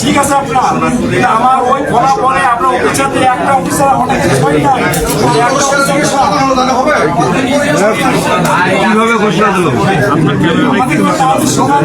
ঠিক আছে আপনার? কিন্তু আমার ওই বলা পরে আপনার অফিসার দিয়ে একটা অফিসার অনেক হয় কীভাবে ঘোষণা দিল? সমাজ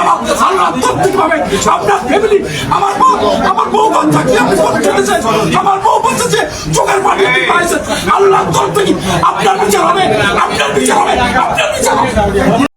থেকে পাবে আপনার ফ্যামিলি আমার বউ আমার বউ বাচ্চা কি আপনি ফোন করেছেন আমার বউ বলছে যে চোখের পানি পাইছেন। আল্লাহ তরফ থেকে আপনার বিচার হবে, আপনার বিচার হবে, আপনার বিচার হবে।